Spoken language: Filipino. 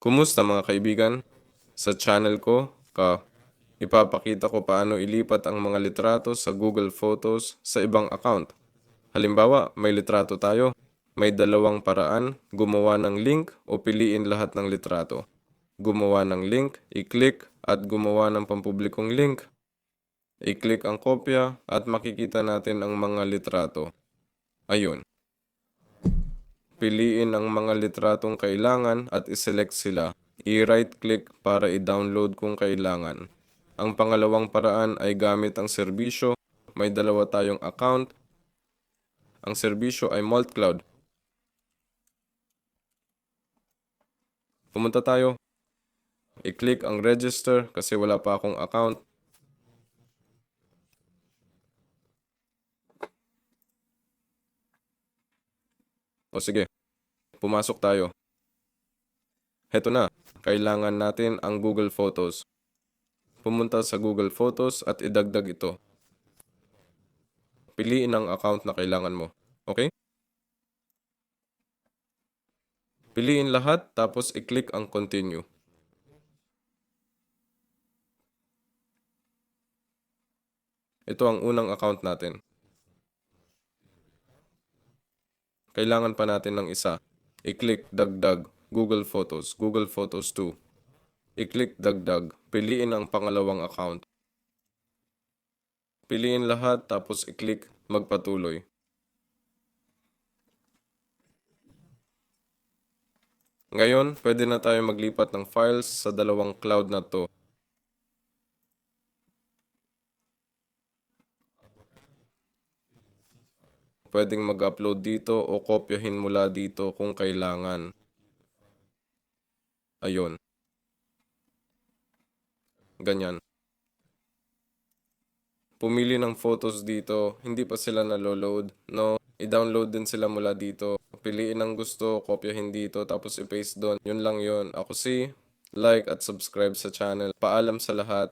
Kumusta mga kaibigan? Sa channel ko, ka, ipapakita ko paano ilipat ang mga litrato sa Google Photos sa ibang account. Halimbawa, may litrato tayo. May dalawang paraan, gumawa ng link o piliin lahat ng litrato. Gumawa ng link, i-click at gumawa ng pampublikong link. I-click ang kopya at makikita natin ang mga litrato. Ayun. Piliin ang mga litratong kailangan at iselect sila. I-right click para i-download kung kailangan. Ang pangalawang paraan ay gamit ang serbisyo. May dalawa tayong account. Ang serbisyo ay MultCloud. Pumunta tayo. I-click ang register kasi wala pa akong account. O sige, pumasok tayo. Heto na, kailangan natin ang Google Photos. Pumunta sa Google Photos at idagdag ito. Piliin ang account na kailangan mo. Okay? Piliin lahat tapos i-click ang continue. Ito ang unang account natin. Kailangan pa natin ng isa. I-click dagdag, Google Photos, Google Photos 2. I-click dagdag, piliin ang pangalawang account. Piliin lahat tapos i-click magpatuloy. Ngayon, pwede na tayo maglipat ng files sa dalawang cloud na to. Pwedeng mag-upload dito o kopyahin mula dito kung kailangan. Ayun. Ganyan. Pumili ng photos dito, hindi pa sila nalo-load, no? I-download din sila mula dito. Piliin ang gusto, kopyahin dito, tapos i-paste doon. Yun lang yun. Ako si, like at subscribe sa channel. Paalam sa lahat.